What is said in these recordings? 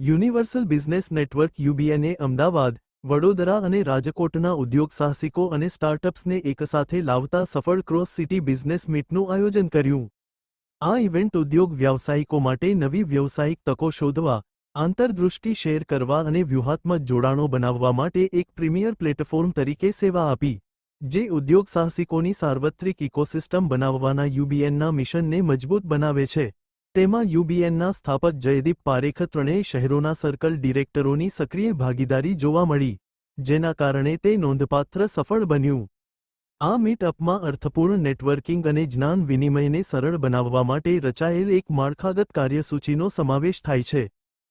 Universal business network UBNA Ahmedabad, Vadodara અને રાજકોટના ઉદ્યોગ સાહસિકો અને સ્ટાર્ટઅપ્સને એકસાથે લાવતા સફળ ક્રોસ સિટી બિઝનેસ મીટનું આયોજન કર્યું. આ ઇવેન્ટ ઉદ્યોગ વ્યાવસાયિકો માટે નવી વ્યવસાયિક તકો શોધવા, આંતરદૃષ્ટિ શેર કરવા અને વ્યૂહાત્મક જોડાણો બનાવવા માટે એક પ્રીમિયર પ્લેટફોર્મ તરીકે સેવા આપી, જે ઉદ્યોગ સાહસિકોની સાર્વત્રિક ઇકોસિસ્ટમ બનાવવાના યુબીએનના મિશનને મજબૂત બનાવે છે. તેમાં યુબીએનના સ્થાપક જયદીપ પારેખ ત્રણેય શહેરોના સર્કલ ડિરેક્ટરોની સક્રિય ભાગીદારી જોવા મળી, જેના કારણે તે નોંધપાત્ર સફળ બન્યું. આ મીટઅપમાં અર્થપૂર્ણ નેટવર્કિંગ અને જ્ઞાન વિનિમયને સરળ બનાવવા માટે રચાયેલ એક માળખાગત કાર્યસૂચિનો સમાવેશ થાય છે.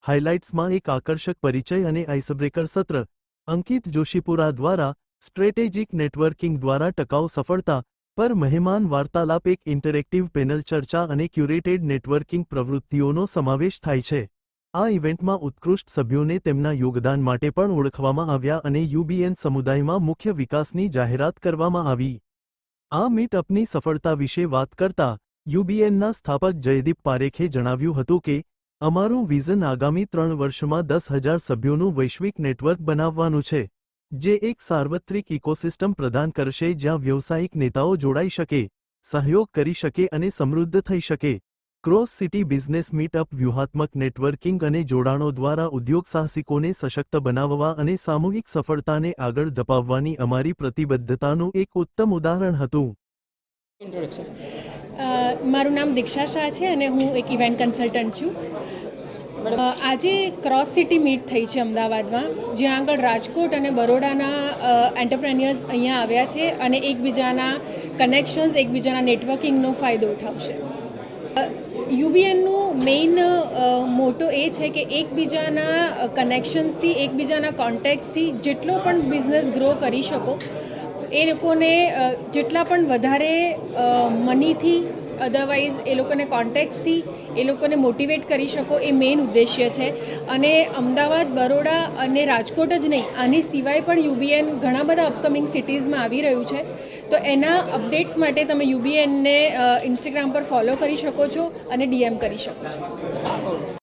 હાઇલાઇટ્સમાં એક આકર્ષક પરિચય અને આઇસબ્રેકર સત્ર, અંકિત જોશીપુરા દ્વારા સ્ટ્રેટેજિક નેટવર્કિંગ દ્વારા ટકાઉ સફળતા પર મહેમાન વાર્તાલાપ એક ઇન્ટરેક્ટિવ પેનલ ચર્ચા અને ક્યુરેટેડ નેટવર્કિંગ પ્રવૃત્તિઓનો સમાવેશ થાય છે. આ ઇવેન્ટમાં ઉત્કૃષ્ટ સભ્યોને તેમના યોગદાન માટે પણ ઓળખવામાં આવ્યા અને યુબીએન સમુદાયમાં મુખ્ય વિકાસની જાહેરાત કરવામાં આવી. આ મીટઅપની સફળતા વિશે વાત કરતા યુબીએનના સ્થાપક જયદીપ પારેખે જણાવ્યું હતું કે, અમારું વિઝન આગામી ત્રણ વર્ષમાં દસ હજાર સભ્યોનું વૈશ્વિક નેટવર્ક બનાવવાનું છે. જે એક સાર્વત્રિક ઇકોસિસ્ટમ પ્રદાન કરશે જ્યાં વ્યવસાયિક નેતાઓ જોડાઈ શકે, સહયોગ કરી શકે અને સમૃદ્ધ થઈ શકે. ક્રોસ સિટી બિઝનેસ મીટઅપ વ્યૂહાત્મક નેટવર્કિંગ અને જોડાણો દ્વારા ઉદ્યોગ સાહસિકોને સશક્ત બનાવવા અને સામૂહિક સફળતાને આગળ ધપાવવાની અમારી પ્રતિબદ્ધતાનું એક ઉત્તમ ઉદાહરણ હતું. મારું નામ દીક્ષા શાહ છે અને હું એક ઇવેન્ટ કન્સલ્ટન્ટ છું. આજે ક્રોસ સિટી મીટ થઈ છે અમદાવાદમાં, જ્યાં આગળ રાજકોટ અને બરોડાના એન્ટરપ્રેન્યર્સ અહીંયા આવ્યા છે અને એકબીજાના કનેક્શન્સ એકબીજાના નેટવર્કિંગનો ફાયદો ઉઠાવશે. યુબીએનનું મેઇન મોટો એ છે કે એકબીજાના કનેક્શન્સથી એકબીજાના કોન્ટેક્ટ્સથી જેટલો પણ બિઝનેસ ગ્રો કરી શકો એ લોકોને જેટલા પણ વધારે મનીથી અધરવાઇઝ એ લોકોને કોન્ટેક્ટથી એ લોકોને મોટિવેટ કરી શકો, એ મેઇન ઉદ્દેશ્ય છે. અને અમદાવાદ, બરોડા અને રાજકોટ જ નહીં, આની સિવાય પણ યુબીએન ઘણા બધા અપકમિંગ સિટીઝમાં આવી રહ્યું છે. તો એના અપડેટ્સ માટે તમે યુબીએનને ઇન્સ્ટાગ્રામ પર ફોલો કરી શકો છો અને ડીએમ કરી શકો છો.